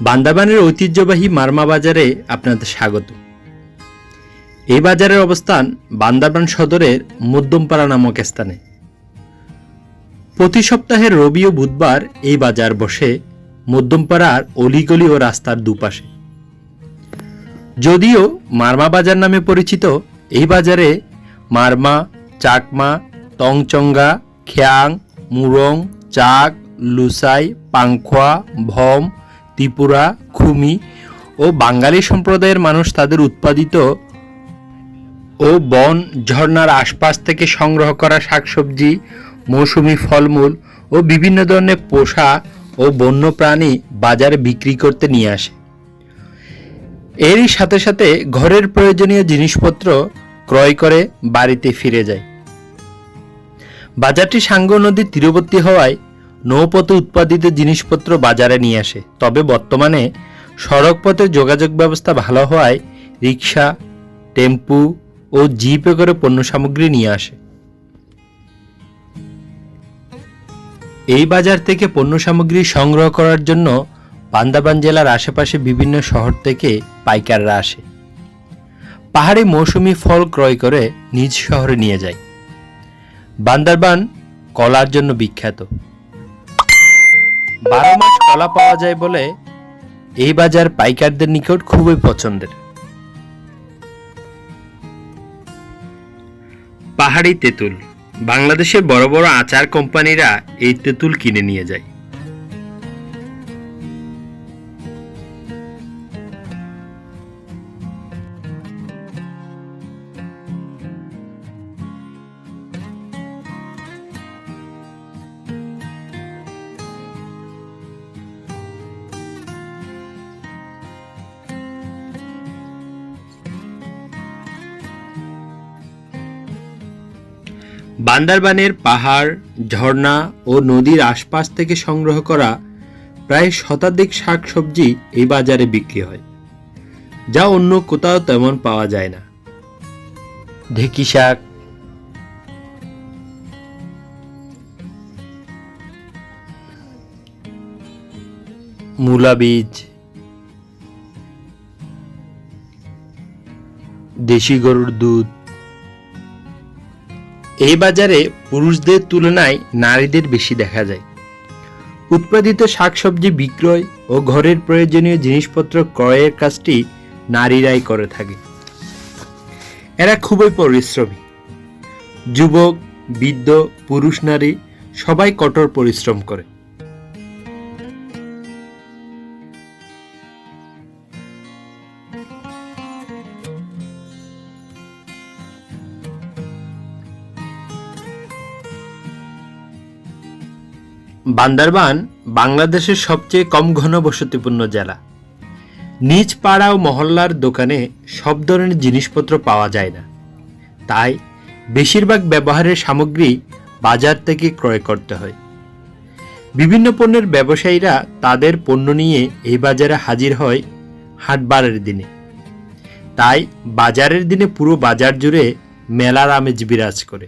বান্দাবানের ঐতিহ্যবাহী মারমা বাজারে আপনাদের স্বাগত। এই বাজারের অবস্থান বান্দারবান সদরের মধ্যমপাড়া নামক স্থানে। প্রতি সপ্তাহের রবি ও বুধবার এই বাজার বসে মধ্যমপাড়ার অলিগলি ও রাস্তার দুপাশে। যদিও মারমা বাজার নামে পরিচিত, এই বাজারে মারমা, চাকমা, টংচঙ্গা, খ্যাং, মুরং, চাক, লুসাই, পাংখোয়া, ভম ত্রিপুরা, খুমি ও বাঙালি সম্প্রদায়ের মানুষ তাদের উৎপাদিত ও বন ঝর্ণার আশপাশ থেকে সংগ্রহ করা শাকসবজি, মৌসুমি ফলমূল ও বিভিন্ন ধরনের পোষা ও বন্যপ্রাণী বাজারে বিক্রি করতে নিয়ে আসে। এরই সাথে সাথে ঘরের প্রয়োজনীয় জিনিসপত্র ক্রয় করে বাড়িতে ফিরে যায়। বাজারটি সাঙ্গ নদীর তীরবর্তী হওয়ায় নৌপথে উৎপাদিত জিনিসপত্র বাজারে নিয়ে আসে। তবে বর্তমানে সড়ক পথে যোগাযোগ ব্যবস্থা ভালো হওয়ায় রিক্সা টেম্পু ও জিপে করে পণ্য সামগ্রী নিয়ে আসে। এই বাজার থেকে পণ্য সামগ্রী সংগ্রহ করার জন্য বান্দাবান জেলার আশেপাশে বিভিন্ন শহর থেকে পাইকাররা আসে। পাহাড়ে মৌসুমি ফল ক্রয় করে নিজ শহরে নিয়ে যায়। বান্দারবান কলার জন্য বিখ্যাত। বারো মাস কলা পাওয়া যায় বলে এই বাজার পাইকারদের নিকট খুবই পছন্দের। পাহাড়ি তেঁতুল। বাংলাদেশের বড় বড় আচার কোম্পানিরা এই তেঁতুল কিনে নিয়ে যায়। বান্দারবানের পাহাড়, ঝর্ণা ও নদীর আশপাশ থেকে সংগ্রহ করা প্রায় শতাধিক শাকসবজি এই বাজারে বিক্রি হয়, যা অন্য কোথাও তেমন পাওয়া যায় না। ঢেকি শাক। মূলা বীজ। দেশি গরুর দুধ। এই বাজারে পুরুষদের তুলনায় নারীদের বেশি দেখা যায়। উৎপাদিত শাকসবজি বিক্রয় ও ঘরের প্রয়োজনীয় জিনিসপত্র ক্রয়ের কাজটি নারীরাই করে থাকে। এরা খুবই পরিশ্রমী। যুবক, বৃদ্ধ, পুরুষ, নারী সবাই কঠোর পরিশ্রম করে। বান্দারবান বাংলাদেশের সবচেয়ে কম ঘনবসতিপূর্ণ জেলা। নিজ পাড়া ও মহল্লার দোকানে সব ধরনের জিনিসপত্র পাওয়া যায় না। তাই বেশিরভাগ ব্যবহারের সামগ্রী বাজার থেকে ক্রয় করতে হয়। বিভিন্ন পণ্যের ব্যবসায়ীরা তাদের পণ্য নিয়ে এই বাজারে হাজির হয় হাটবারের দিনে। তাই বাজারের দিনে পুরো বাজার জুড়ে মেলার আমেজ বিরাজ করে।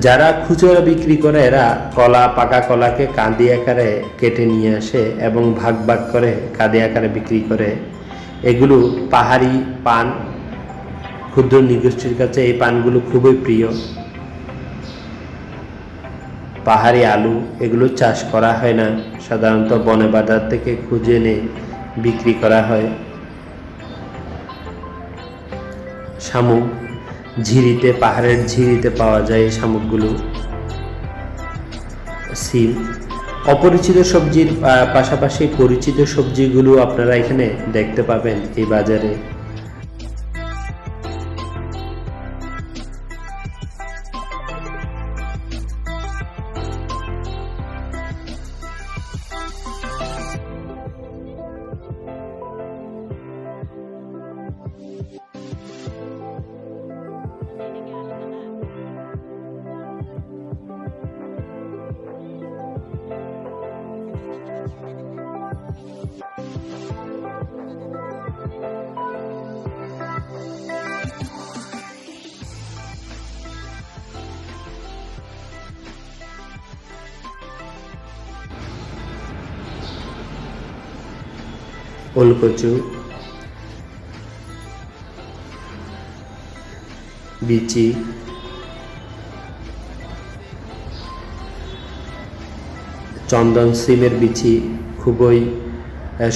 যারা খুচরা বিক্রি করে, এরা কলা, পাকা কলাকে কাঁদি আকারে কেটে নিয়ে আসে এবং ভাগ ভাগ করে কাঁদি আকারে বিক্রি করে। এগুলো পাহাড়ি পান। ক্ষুদ্র নিগোষ্ঠীর কাছে এই পানগুলো খুবই প্রিয়। পাহাড়ি আলু, এগুলো চাষ করা হয় না। সাধারণত বনে বাজার থেকে খুঁজে এনে বিক্রি করা হয়। শামুক ঝিরিতে, পাহাড়ের ঝিরিতে পাওয়া যায় এই শামুকগুলো। সিম। অপরিচিত সবজির পাশাপাশি পরিচিত সবজিগুলো আপনারা এখানে দেখতে পাবেন এই বাজারে। ওলকচু বিচি। চন্দন সিমের বিচি, খুবই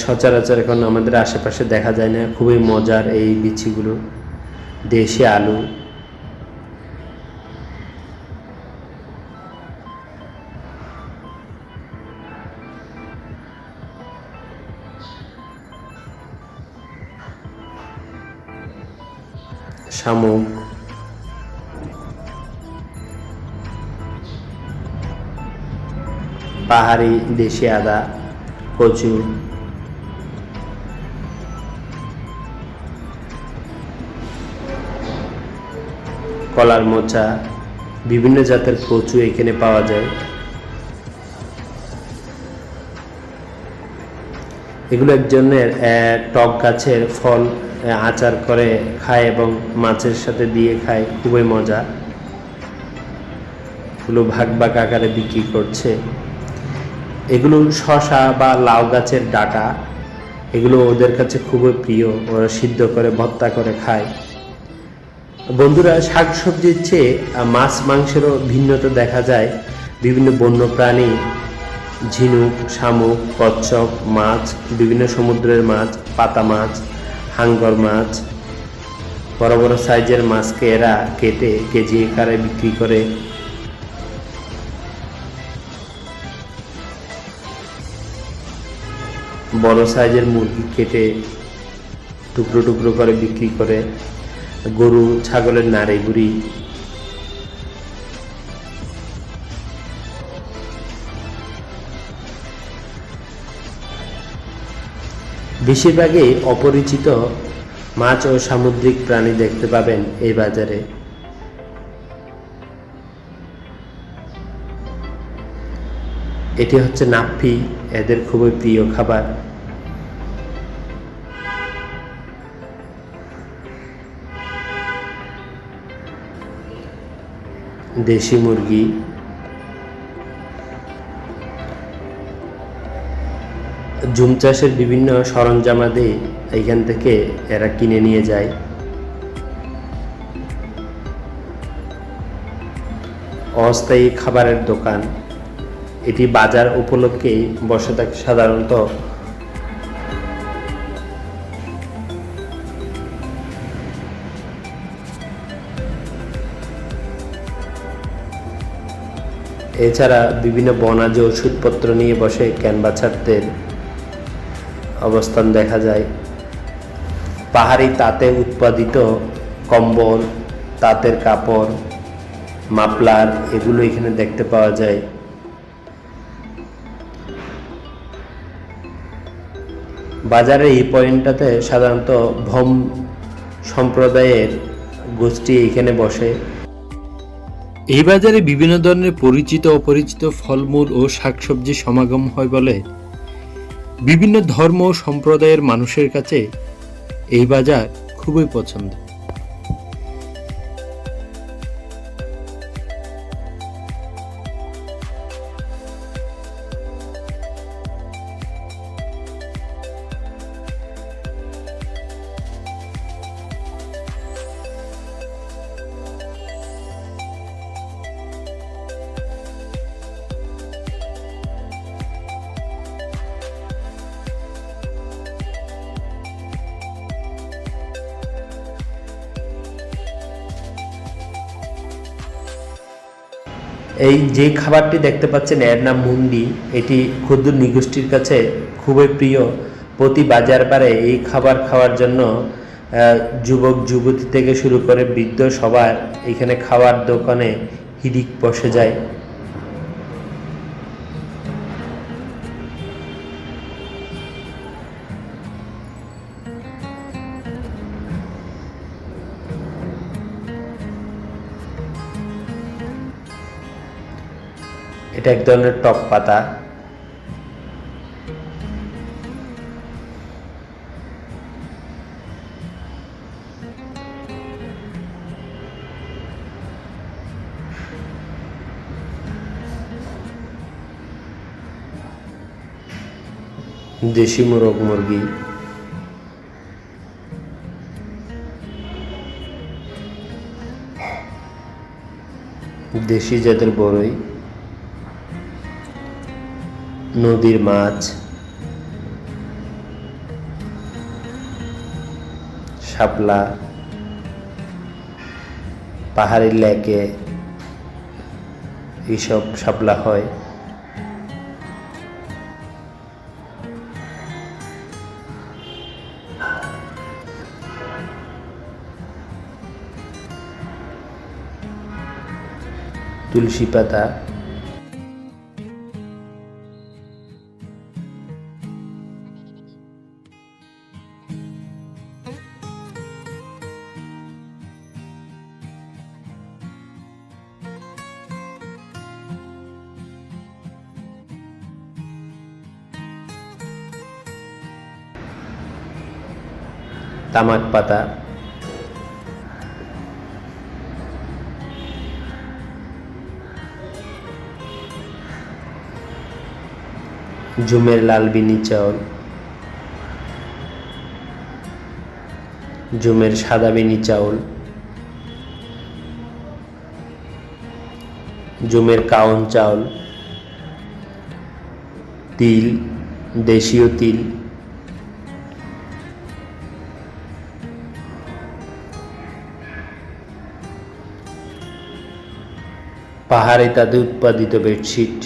সচরাচর এখন আমাদের আশেপাশে দেখা যায় না, খুবই মজার এই বিচিগুলো। দেশি আলু। শামুক পাহাড়ি দেশি আদা, কচু। কলার মোচা, বিভিন্ন জাতের কচু এখানে পাওয়া যায়। এগুলো একজনের টক গাছের ফল আচার করে, খায় এবং মাছের সাথে দিয়ে খায়, খুবই মজা। এগুলো ভাগ ভাগ আকারে বিক্রি করছে। এগুলো শশা বা লাউ গাছের ডাটা, এগুলো ওদের কাছে খুবই প্রিয়। ওরা সিদ্ধ করে, ভর্তা করে খায়। বন্ধুরা, শাকসবজির চেয়ে মাছ মাংসেরও ভিন্নতা দেখা যায়। বিভিন্ন বন্য প্রাণী ঝিনুক, শামুক, কচ্ছপ, মাছ, বিভিন্ন সমুদ্রের মাছ, পাতা মাছ হাঙ্গর মাছ, বড় বড় সাইজের মাছকে এরা কেটে কেজি আকারে বিক্রি করে। বড় সাইজের মুরগি কেটে টুকরো টুকরো করে বিক্রি করে। গরু, ছাগলের নাড়ি বেশিরভাগই অপরিচিত মাছ ও সামুদ্রিক প্রাণী দেখতে পাবেন এই বাজারে। এটি হচ্ছে নাপ্পি, এদের খুবই প্রিয় খাবার। দেশি মুরগি জুম চাষের বিভিন্ন সরঞ্জামাদি এইখান থেকে এরা কিনে নিয়ে যায়। অস্থায়ী খাবারের দোকান। এটি বাজার উপলক্ষেই বসে থাকে সাধারণত এছাড়া বিভিন্ন বনাজ ওষুধপত্র নিয়ে বসে ক্যানভাছারদের অবস্থান দেখা যায়। পাহাড়ি তাঁতে উৎপাদিত কম্বল, তাঁতের কাপড় মাপলার এগুলো এখানে দেখতে পাওয়া যায়। বাজারের এই পয়েন্টটাতে সাধারণত ভম সম্প্রদায়ের গোষ্ঠী এখানে বসে। এই বাজারে বিভিন্ন ধরনের পরিচিত অপরিচিত ফলমূল ও শাকসবজি সমাগম হয় বলে বিভিন্ন ধর্ম সম্প্রদায়ের মানুষের কাছে এই বাজার খুবই পছন্দ। এই যে খাবারটি দেখতে পাচ্ছেন, এর নাম মুন্ডি। এটি ক্ষুদ্র নিগোষ্ঠীর কাছে খুবই প্রিয়। প্রতি বাজার পারে এই খাবার খাওয়ার জন্য যুবক, যুবতী থেকে শুরু করে বৃদ্ধ সবার এখানে খাওয়ার দোকানে হিড়িক বসে যায়। এটা এক ধরনের টক পাতা। দেশি মোরগ মুরগি। দেশি জাতের বড়ই নদীর মাছ। শাপলা। পাহাড়ি লেকে এইসব শাপলা হয়। তুলসী পাতা। তামাক পাতা। ঝুমের লাল বিনি চাউল। ঝুমের সাদা বিনি চাউল। ঝুমের কাউন চাউল। তিল, দেশীয় তিল। পাহাড়ে তাদের উৎপাদিত বেডশিট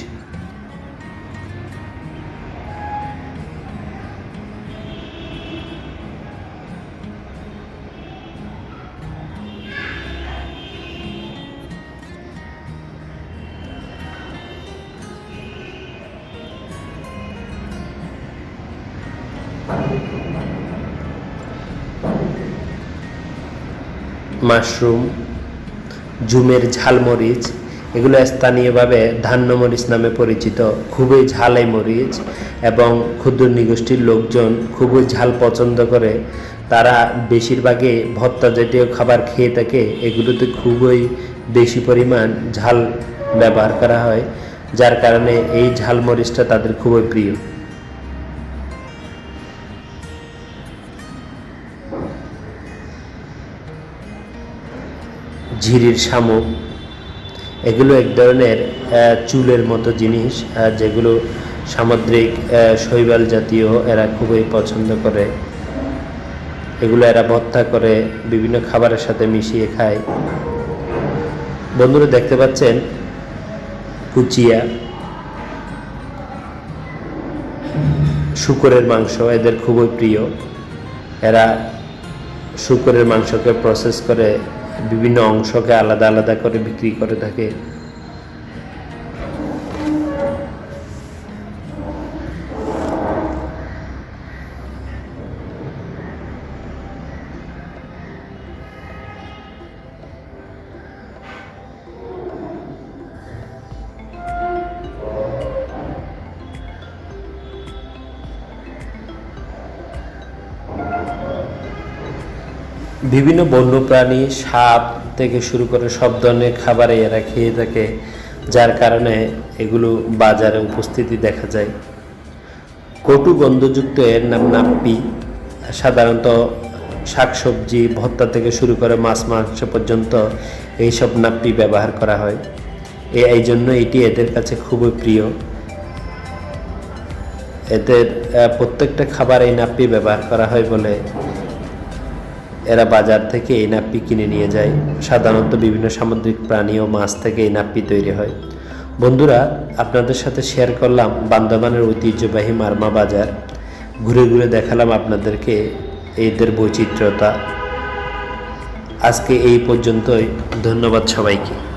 মাশরুম জুমের ঝালমরিচ এগুলো স্থানীয়ভাবে ধান্যমরিচ নামে পরিচিত, খুবই ঝাল এই মরিচ এবং ক্ষুদ্র নিগোষ্ঠীর লোকজন খুবই ঝাল পছন্দ করে। তারা বেশিরভাগই ভত্তা জাতীয় খাবার খেয়ে থাকে, এগুলোতে খুবই বেশি পরিমাণ ঝাল ব্যবহার করা হয়, যার কারণে এই ঝাল মরিচটা তাদের খুবই প্রিয়। ঝিরির শামুক এগুলো এক ধরনের চুলের মতো জিনিস যেগুলো সামুদ্রিক শৈবাল জাতীয় এরা খুবই পছন্দ করে। এগুলো এরা ভর্তা করে, বিভিন্ন খাবারের সাথে মিশিয়ে খায়। বন্ধুরা দেখতে পাচ্ছেন, কুচিয়া, শুকরের মাংস এদের খুবই প্রিয়। এরা শুকরের মাংসকে প্রসেস করে বিভিন্ন অংশকে আলাদা আলাদা করে বিক্রি করে থাকে। বিভিন্ন বন্যপ্রাণী, সাপ থেকে শুরু করে সব ধরনের খাবারে এরা খেয়ে থাকে, যার কারণে এগুলো বাজারে উপস্থিতি দেখা যায়। কটু গন্ধযুক্ত এর নাম নাপ্পি। সাধারণত শাকসবজি, ভর্তা থেকে শুরু করে মাছ, মাংস পর্যন্ত এইসব নাপ্পি ব্যবহার করা হয়। এই জন্য এটি এদের কাছে খুবই প্রিয়। এদের প্রত্যেকটা খাবার এই নাপ্পি ব্যবহার করা হয় বলে এরা বাজার থেকে এই নাপ্পি কিনে নিয়ে যায়। সাধারণত বিভিন্ন সামুদ্রিক প্রাণী ও মাছ থেকে এই নাপ্পি তৈরি হয়। বন্ধুরা, আপনাদের সাথে শেয়ার করলাম বান্দরবানের ঐতিহ্যবাহী মারমা বাজার। ঘুরে ঘুরে দেখালাম আপনাদেরকে এদের বৈচিত্র্যতা। আজকে এই পর্যন্তই। ধন্যবাদ সবাইকে।